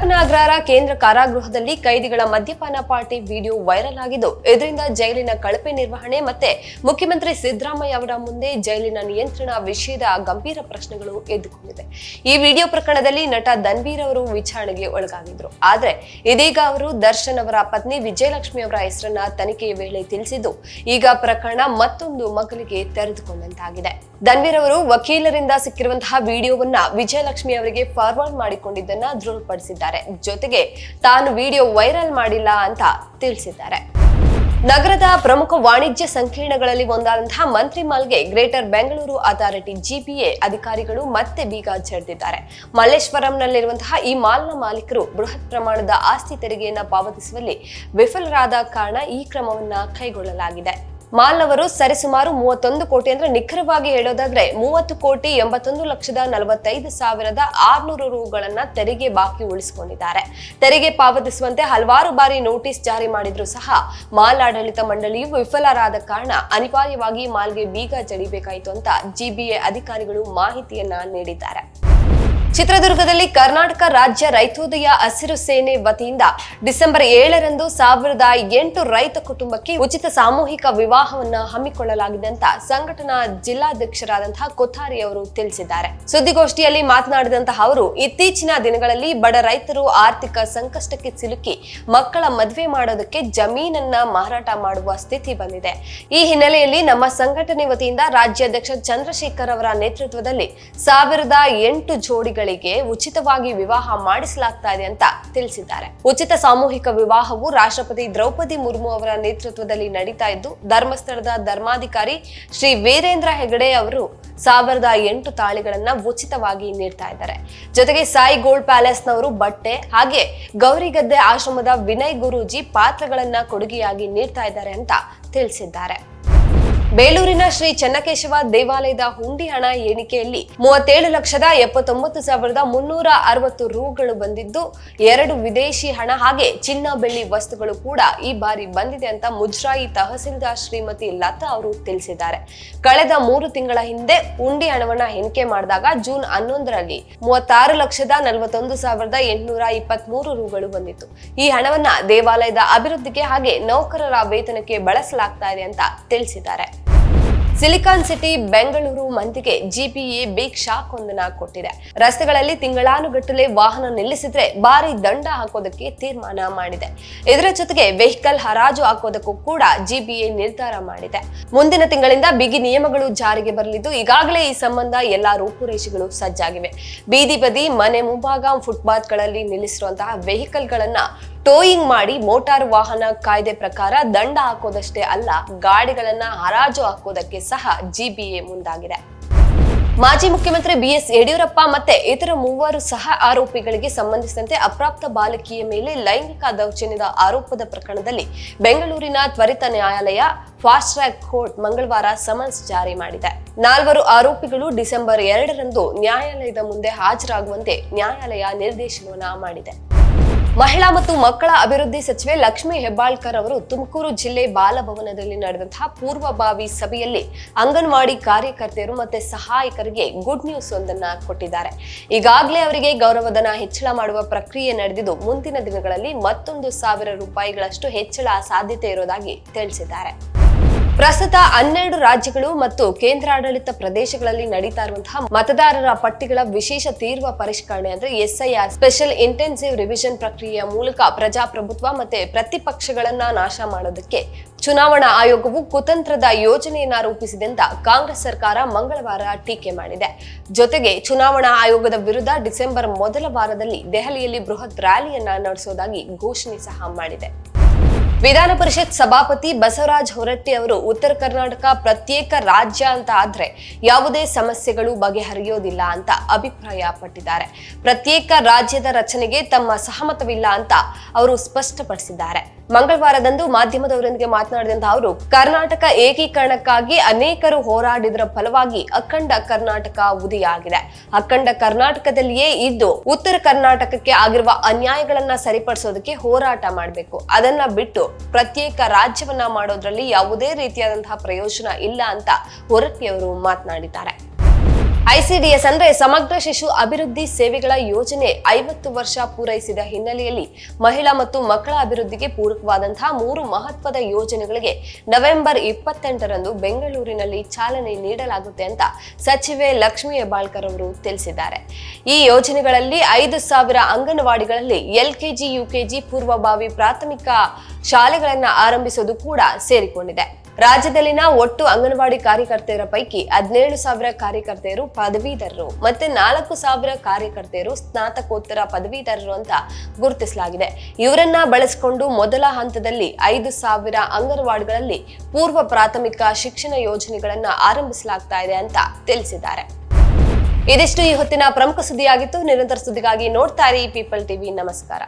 ಹರಪನ ಅಗ್ರಹಾರ ಕೇಂದ್ರ ಕಾರಾಗೃಹದಲ್ಲಿ ಕೈದಿಗಳ ಮದ್ಯಪಾನ party video viral ಆಗಿದ್ದು, ಇದರಿಂದ ಜೈಲಿನ ಕಳಪೆ ನಿರ್ವಹಣೆ ಮತ್ತೆ ಮುಖ್ಯಮಂತ್ರಿ ಸಿದ್ದರಾಮಯ್ಯ ಅವರ ಮುಂದೆ ಜೈಲಿನ ನಿಯಂತ್ರಣ ವಿಷಯದ ಗಂಭೀರ ಪ್ರಶ್ನೆಗಳು ಎದ್ದುಕೊಂಡಿದೆ. ಈ ವಿಡಿಯೋ ಪ್ರಕರಣದಲ್ಲಿ ನಟ ಧನ್ವೀರ್ ಅವರು ವಿಚಾರಣೆಗೆ ಒಳಗಾಗಿದ್ರು. ಆದ್ರೆ, ಇದೀಗ ಅವರು ದರ್ಶನ್ ಅವರ ಪತ್ನಿ ವಿಜಯಲಕ್ಷ್ಮಿ ಅವರ ಹೆಸರನ್ನ ತನಿಖೆಯ ವೇಳೆ ತಿಳಿಸಿದ್ದು, ಈಗ ಪ್ರಕರಣ ಮತ್ತೊಂದು ಮಗಲಿಗೆ ತೆರೆದುಕೊಂಡಂತಾಗಿದೆ. ಧನ್ವೀರ್ ಅವರು ವಕೀಲರಿಂದ ಸಿಕ್ಕಿರುವಂತಹ ವಿಡಿಯೋವನ್ನ ವಿಜಯಲಕ್ಷ್ಮಿ ಅವರಿಗೆ ಫಾರ್ವರ್ಡ್ ಮಾಡಿಕೊಂಡಿದ್ದನ್ನ ದೃಢಪಡಿಸಿದ್ದಾರೆ. ಜೊತೆಗೆ ತಾನು ವಿಡಿಯೋ ವೈರಲ್ ಮಾಡಿಲ್ಲ ಅಂತ ತಿಳಿಸಿದ್ದಾರೆ. ನಗರದ ಪ್ರಮುಖ ವಾಣಿಜ್ಯ ಸಂಕೀರ್ಣಗಳಲ್ಲಿ ಒಂದಾದಂತಹ ಮಂತ್ರಿ ಮಾಲ್ಗೆ ಗ್ರೇಟರ್ ಬೆಂಗಳೂರು ಅಥಾರಿಟಿ ಜಿಪಿಎ ಅಧಿಕಾರಿಗಳು ಮತ್ತೆ ಬೀಗ ಜಡಿದಿದ್ದಾರೆ. ಮಲ್ಲೇಶ್ವರಂನಲ್ಲಿರುವಂತಹ ಈ ಮಾಲ್ನ ಮಾಲೀಕರು ಬೃಹತ್ ಪ್ರಮಾಣದ ಆಸ್ತಿ ತೆರಿಗೆಯನ್ನು ಪಾವತಿಸುವಲ್ಲಿ ವಿಫಲರಾದ ಕಾರಣ ಈ ಕ್ರಮವನ್ನು ಕೈಗೊಳ್ಳಲಾಗಿದೆ. ಮಾಲ್ ಅವರು ಸರಿಸುಮಾರು ಮೂವತ್ತೊಂದು ಕೋಟಿ ಅಂದ್ರೆ ನಿಖರವಾಗಿ ಹೇಳೋದಾದ್ರೆ ಮೂವತ್ತು ಕೋಟಿ ಎಂಬತ್ತೊಂದು ಲಕ್ಷದ ನಲವತ್ತೈದು ಸಾವಿರದ ಆರ್ನೂರು ರುಗಳನ್ನ ತೆರಿಗೆ ಬಾಕಿ ಉಳಿಸಿಕೊಂಡಿದ್ದಾರೆ. ತೆರಿಗೆ ಪಾವತಿಸುವಂತೆ ಹಲವಾರು ಬಾರಿ ನೋಟಿಸ್ ಜಾರಿ ಮಾಡಿದ್ರು ಸಹ ಮಾಲ್ ಆಡಳಿತ ಮಂಡಳಿಯು ವಿಫಲರಾದ ಕಾರಣ ಅನಿವಾರ್ಯವಾಗಿ ಮಾಲ್ಗೆ ಬೀಗ ಜಡಿಬೇಕಾಯಿತು ಅಂತ ಜಿಬಿಎ ಅಧಿಕಾರಿಗಳು ಮಾಹಿತಿಯನ್ನ ನೀಡಿದ್ದಾರೆ. ಚಿತ್ರದುರ್ಗದಲ್ಲಿ ಕರ್ನಾಟಕ ರಾಜ್ಯ ರೈತೋದಯ ಹಸಿರು ಸೇನೆ ವತಿಯಿಂದ ಡಿಸೆಂಬರ್ ಏಳರಂದು ಸಾವಿರದ ಎಂಟು ರೈತ ಕುಟುಂಬಕ್ಕೆ ಉಚಿತ ಸಾಮೂಹಿಕ ವಿವಾಹವನ್ನ ಹಮ್ಮಿಕೊಳ್ಳಲಾಗಿದೆ ಅಂತ ಸಂಘಟನಾ ಜಿಲ್ಲಾಧ್ಯಕ್ಷರಾದಂತಹ ಕೊಥಾರಿ ಅವರು ತಿಳಿಸಿದ್ದಾರೆ. ಸುದ್ದಿಗೋಷ್ಠಿಯಲ್ಲಿ ಮಾತನಾಡಿದಂತಹ ಅವರು, ಇತ್ತೀಚಿನ ದಿನಗಳಲ್ಲಿ ಬಡ ರೈತರು ಆರ್ಥಿಕ ಸಂಕಷ್ಟಕ್ಕೆ ಸಿಲುಕಿ ಮಕ್ಕಳ ಮದುವೆ ಮಾಡೋದಕ್ಕೆ ಜಮೀನನ್ನ ಮಾರಾಟ ಮಾಡುವ ಸ್ಥಿತಿ ಬಂದಿದೆ. ಈ ಹಿನ್ನೆಲೆಯಲ್ಲಿ ನಮ್ಮ ಸಂಘಟನೆ ವತಿಯಿಂದ ರಾಜ್ಯಾಧ್ಯಕ್ಷ ಚಂದ್ರಶೇಖರ್ ಅವರ ನೇತೃತ್ವದಲ್ಲಿ ಸಾವಿರದ ಎಂಟು ಜೋಡಿಗಳಿಗೆ ಉಚಿತವಾಗಿ ವಿವಾಹ ಮಾಡಿಸಲಾಗ್ತಾ ಇದೆ ಅಂತ ತಿಳಿಸಿದ್ದಾರೆ. ಉಚಿತ ಸಾಮೂಹಿಕ ವಿವಾಹವು ರಾಷ್ಟ್ರಪತಿ ದ್ರೌಪದಿ ಮುರ್ಮು ಅವರ ನೇತೃತ್ವದಲ್ಲಿ ನಡೀತಾ ಇದ್ದು, ಧರ್ಮಸ್ಥಳದ ಧರ್ಮಾಧಿಕಾರಿ ಶ್ರೀ ವೀರೇಂದ್ರ ಹೆಗಡೆ ಅವರು ಸಾವಿರದ ಎಂಟು ತಾಳಿಗಳನ್ನ ಉಚಿತವಾಗಿ ನೀಡ್ತಾ ಇದ್ದಾರೆ. ಜೊತೆಗೆ ಸಾಯಿ ಗೋಲ್ಡ್ ಪ್ಯಾಲೇಸ್ನವರು ಬಟ್ಟೆ ಹಾಗೆ ಗೌರಿಗದ್ದೆ ಆಶ್ರಮದ ವಿನಯ್ ಗುರೂಜಿ ಪಾತ್ರಗಳನ್ನ ಕೊಡುಗೆಯಾಗಿ ನೀಡ್ತಾ ಇದ್ದಾರೆ ಅಂತ ತಿಳಿಸಿದ್ದಾರೆ. ಬೇಲೂರಿನ ಶ್ರೀ ಚನ್ನಕೇಶವ ದೇವಾಲಯದ ಹುಂಡಿ ಹಣ ಎಣಿಕೆಯಲ್ಲಿ ಮೂವತ್ತೇಳು ಲಕ್ಷದ ಎಪ್ಪತ್ತೊಂಬತ್ತು ಸಾವಿರದ ಮುನ್ನೂರ ಅರವತ್ತು ರೂಗಳು ಬಂದಿದ್ದು, ಎರಡು ವಿದೇಶಿ ಹಣ ಹಾಗೆ ಚಿನ್ನ ಬೆಳ್ಳಿ ವಸ್ತುಗಳು ಕೂಡ ಈ ಬಾರಿ ಬಂದಿದೆ ಅಂತ ಮುಜ್ರಾಯಿ ತಹಸೀಲ್ದಾರ್ ಶ್ರೀಮತಿ ಲತಾ ಅವರು ತಿಳಿಸಿದ್ದಾರೆ. ಕಳೆದ ಮೂರು ತಿಂಗಳ ಹಿಂದೆ ಹುಂಡಿ ಹಣವನ್ನು ಎಣಿಕೆ ಮಾಡಿದಾಗ ಜೂನ್ ಹನ್ನೊಂದರಲ್ಲಿ ಮೂವತ್ತಾರು ಲಕ್ಷದ ನಲವತ್ತೊಂದು ಸಾವಿರದ ಎಂಟುನೂರ ಇಪ್ಪತ್ಮೂರು ರೂಗಳು ಬಂದಿತ್ತು. ಈ ಹಣವನ್ನು ದೇವಾಲಯದ ಅಭಿವೃದ್ಧಿಗೆ ಹಾಗೆ ನೌಕರರ ವೇತನಕ್ಕೆ ಬಳಸಲಾಗ್ತಾ ಇದೆ ಅಂತ ತಿಳಿಸಿದ್ದಾರೆ. ಸಿಲಿಕಾನ್ ಸಿಟಿ ಬೆಂಗಳೂರು ಮಂದಿಗೆ ಜಿಪಿಎ ಬಿಗ್ ಶಾಕ್ ಒಂದನ್ನ ಕೊಟ್ಟಿದೆ. ರಸ್ತೆಗಳಲ್ಲಿ ತಿಂಗಳಾನುಗಟ್ಟಲೆ ವಾಹನ ನಿಲ್ಲಿಸಿದ್ರೆ ಭಾರಿ ದಂಡ ಹಾಕೋದಕ್ಕೆ ತೀರ್ಮಾನ ಮಾಡಿದೆ. ಇದರ ಜೊತೆಗೆ ವೆಹಿಕಲ್ ಹರಾಜು ಹಾಕೋದಕ್ಕೂ ಕೂಡ ಜಿಬಿಎ ನಿರ್ಧಾರ ಮಾಡಿದೆ. ಮುಂದಿನ ತಿಂಗಳಿಂದ ಬಿಗಿ ನಿಯಮಗಳು ಜಾರಿಗೆ ಬರಲಿದ್ದು ಈಗಾಗಲೇ ಈ ಸಂಬಂಧ ಎಲ್ಲಾ ರೂಪುರೇಷೆಗಳು ಸಜ್ಜಾಗಿವೆ. ಬೀದಿ ಬದಿ ಮನೆ ಮುಂಭಾಗ ಫುಟ್ಪಾತ್ಗಳಲ್ಲಿ ನಿಲ್ಲಿಸಿರುವಂತಹ ವೆಹಿಕಲ್ಗಳನ್ನ ಟೋಯಿಂಗ್ ಮಾಡಿ ಮೋಟಾರು ವಾಹನ ಕಾಯ್ದೆ ಪ್ರಕಾರ ದಂಡ ಹಾಕೋದಷ್ಟೇ ಅಲ್ಲ, ಗಾಡಿಗಳನ್ನ ಹರಾಜು ಹಾಕೋದಕ್ಕೆ ಸಹ ಜಿಬಿಎ ಮುಂದಾಗಿದೆ. ಮಾಜಿ ಮುಖ್ಯಮಂತ್ರಿ ಬಿಎಸ್ ಯಡಿಯೂರಪ್ಪ ಮತ್ತೆ ಇತರ ಮೂವರು ಸಹ ಆರೋಪಿಗಳಿಗೆ ಸಂಬಂಧಿಸಿದಂತೆ ಅಪ್ರಾಪ್ತ ಬಾಲಕಿಯ ಮೇಲೆ ಲೈಂಗಿಕ ದೌರ್ಜನ್ಯದ ಆರೋಪದ ಪ್ರಕರಣದಲ್ಲಿ ಬೆಂಗಳೂರಿನ ತ್ವರಿತ ನ್ಯಾಯಾಲಯ ಫಾಸ್ಟ್ ಟ್ರ್ಯಾಕ್ ಕೋರ್ಟ್ ಮಂಗಳವಾರ ಸಮನ್ಸ್ ಜಾರಿ ಮಾಡಿದೆ. ನಾಲ್ವರು ಆರೋಪಿಗಳು ಡಿಸೆಂಬರ್ ಎರಡರಂದು ನ್ಯಾಯಾಲಯದ ಮುಂದೆ ಹಾಜರಾಗುವಂತೆ ನ್ಯಾಯಾಲಯ ನಿರ್ದೇಶನವನ್ನು ಮಾಡಿದೆ. ಮಹಿಳಾ ಮತ್ತು ಮಕ್ಕಳ ಅಭಿವೃದ್ಧಿ ಸಚಿವೆ ಲಕ್ಷ್ಮಿ ಹೆಬ್ಬಾಳ್ಕರ್ ಅವರು ತುಮಕೂರು ಜಿಲ್ಲೆ ಬಾಲಭವನದಲ್ಲಿ ನಡೆದಂತಹ ಪೂರ್ವಭಾವಿ ಸಭೆಯಲ್ಲಿ ಅಂಗನವಾಡಿ ಕಾರ್ಯಕರ್ತೆಯರು ಮತ್ತೆ ಸಹಾಯಕರಿಗೆ ಗುಡ್ ನ್ಯೂಸ್ ಒಂದನ್ನ ಕೊಟ್ಟಿದ್ದಾರೆ. ಈಗಾಗಲೇ ಅವರಿಗೆ ಗೌರವಧನ ಹೆಚ್ಚಳ ಮಾಡುವ ಪ್ರಕ್ರಿಯೆ ನಡೆದಿದ್ದು, ಮುಂದಿನ ದಿನಗಳಲ್ಲಿ ಮತ್ತೊಂದು ಸಾವಿರ ರೂಪಾಯಿಗಳಷ್ಟು ಹೆಚ್ಚಳ ಸಾಧ್ಯತೆ ಇರೋದಾಗಿ ತಿಳಿಸಿದ್ದಾರೆ. ಪ್ರಸ್ತುತ ಹನ್ನೆರಡು ರಾಜ್ಯಗಳು ಮತ್ತು ಕೇಂದ್ರಾಡಳಿತ ಪ್ರದೇಶಗಳಲ್ಲಿ ನಡೀತಾ ಇರುವಂತಹ ಮತದಾರರ ಪಟ್ಟಿಗಳ ವಿಶೇಷ ತೀರ್ವ ಪರಿಷ್ಕರಣೆ ಅಂದ್ರೆ ಎಸ್ಐಆರ್, ಸ್ಪೆಷಲ್ ಇಂಟೆನ್ಸಿವ್ ರಿವಿಷನ್ ಪ್ರಕ್ರಿಯೆಯ ಮೂಲಕ ಪ್ರಜಾಪ್ರಭುತ್ವ ಮತ್ತೆ ಪ್ರತಿಪಕ್ಷಗಳನ್ನ ನಾಶ ಮಾಡೋದಕ್ಕೆ ಚುನಾವಣಾ ಆಯೋಗವು ಕುತಂತ್ರದ ಯೋಜನೆಯನ್ನ ರೂಪಿಸಿದೆ ಅಂತ ಕಾಂಗ್ರೆಸ್ ಸರ್ಕಾರ ಮಂಗಳವಾರ ಟೀಕೆ ಮಾಡಿದೆ. ಜೊತೆಗೆ ಚುನಾವಣಾ ಆಯೋಗದ ವಿರುದ್ಧ ಡಿಸೆಂಬರ್ ಮೊದಲ ವಾರದಲ್ಲಿ ದೆಹಲಿಯಲ್ಲಿ ಬೃಹತ್ ರ್ಯಾಲಿಯನ್ನ ನಡೆಸೋದಾಗಿ ಘೋಷಣೆ ಸಹ ಮಾಡಿದೆ. ವಿಧಾನ ಪರಿಷತ್ ಸಭಾಪತಿ ಬಸವರಾಜ ಹೊರಟ್ಟಿ ಅವರು ಉತ್ತರ ಕರ್ನಾಟಕ ಪ್ರತ್ಯೇಕ ರಾಜ್ಯ ಅಂತ ಆದ್ರೆ ಯಾವುದೇ ಸಮಸ್ಯೆಗಳು ಬಗೆಹರಿಯೋದಿಲ್ಲ ಅಂತ ಅಭಿಪ್ರಾಯ ಪಟ್ಟಿದ್ದಾರೆ ಪ್ರತ್ಯೇಕ ರಾಜ್ಯದ ರಚನೆಗೆ ತಮ್ಮ ಸಹಮತವಿಲ್ಲ ಅಂತ ಅವರು ಸ್ಪಷ್ಟಪಡಿಸಿದ್ದಾರೆ. ಮಂಗಳವಾರದಂದು ಮಾಧ್ಯಮದವರೊಂದಿಗೆ ಮಾತನಾಡಿದಂತಹ ಅವರು, ಕರ್ನಾಟಕ ಏಕೀಕರಣಕ್ಕಾಗಿ ಅನೇಕರು ಹೋರಾಡಿದರ ಫಲವಾಗಿ ಅಖಂಡ ಕರ್ನಾಟಕ ಉದಿಯಾಗಿದೆ. ಅಖಂಡ ಕರ್ನಾಟಕದಲ್ಲಿಯೇ ಇದ್ದು, ಉತ್ತರ ಕರ್ನಾಟಕಕ್ಕೆ ಆಗಿರುವ ಅನ್ಯಾಯಗಳನ್ನ ಸರಿಪಡಿಸೋದಕ್ಕೆ ಹೋರಾಟ ಮಾಡಬೇಕು. ಅದನ್ನ ಬಿಟ್ಟು ಪ್ರತ್ಯೇಕ ರಾಜ್ಯವನ್ನ ಮಾಡೋದ್ರಲ್ಲಿ ಯಾವುದೇ ರೀತಿಯಾದಂತಹ ಪ್ರಯೋಜನ ಇಲ್ಲ ಅಂತ ಹೊರಟ್ಟಿಯವರು ಮಾತನಾಡಿದ್ದಾರೆ. ಐಸಿಡಿಎಸ್ ಅಂದ್ರೆ ಸಮಗ್ರ ಶಿಶು ಅಭಿವೃದ್ಧಿ ಸೇವೆಗಳ ಯೋಜನೆ ಐವತ್ತು ವರ್ಷ ಪೂರೈಸಿದ ಹಿನ್ನೆಲೆಯಲ್ಲಿ ಮಹಿಳಾ ಮತ್ತು ಮಕ್ಕಳ ಅಭಿವೃದ್ಧಿಗೆ ಪೂರಕವಾದಂತಹ ಮೂರು ಮಹತ್ವದ ಯೋಜನೆಗಳಿಗೆ ನವೆಂಬರ್ ಇಪ್ಪತ್ತೆಂಟರಂದು ಬೆಂಗಳೂರಿನಲ್ಲಿ ಚಾಲನೆ ನೀಡಲಾಗುತ್ತೆ ಅಂತ ಸಚಿವೆ ಲಕ್ಷ್ಮೀ ಹೆಬ್ಬಾಳ್ಕರ್ ಅವರು ತಿಳಿಸಿದ್ದಾರೆ. ಈ ಯೋಜನೆಗಳಲ್ಲಿ ಐದು ಸಾವಿರ ಅಂಗನವಾಡಿಗಳಲ್ಲಿ ಎಲ್ಕೆಜಿ, ಯುಕೆಜಿ ಪೂರ್ವಭಾವಿ ಪ್ರಾಥಮಿಕ ಶಾಲೆಗಳನ್ನು ಆರಂಭಿಸೋದು ಕೂಡ ಸೇರಿಕೊಂಡಿದೆ. ರಾಜ್ಯದಲ್ಲಿನ ಒಟ್ಟು ಅಂಗನವಾಡಿ ಕಾರ್ಯಕರ್ತೆಯರ ಪೈಕಿ ಹದಿನೇಳು ಸಾವಿರ ಕಾರ್ಯಕರ್ತೆಯರು ಪದವೀಧರರು ಮತ್ತೆ ನಾಲ್ಕು ಸಾವಿರ ಕಾರ್ಯಕರ್ತೆಯರು ಸ್ನಾತಕೋತ್ತರ ಪದವೀಧರರು ಅಂತ ಗುರುತಿಸಲಾಗಿದೆ. ಇವರನ್ನ ಬಳಸಿಕೊಂಡು ಮೊದಲ ಹಂತದಲ್ಲಿ ಐದು ಸಾವಿರ ಅಂಗನವಾಡಿಗಳಲ್ಲಿ ಪೂರ್ವ ಪ್ರಾಥಮಿಕ ಶಿಕ್ಷಣ ಯೋಜನೆಗಳನ್ನ ಆರಂಭಿಸಲಾಗ್ತಾ ಇದೆ ಅಂತ ತಿಳಿಸಿದ್ದಾರೆ. ಇದಿಷ್ಟು ಈ ಹೊತ್ತಿನ ಪ್ರಮುಖ ಸುದ್ದಿಯಾಗಿತ್ತು. ನಿರಂತರ ಸುದ್ದಿಗಾಗಿ ನೋಡ್ತಾ ಪೀಪಲ್ ಟಿವಿ ನಮಸ್ಕಾರ.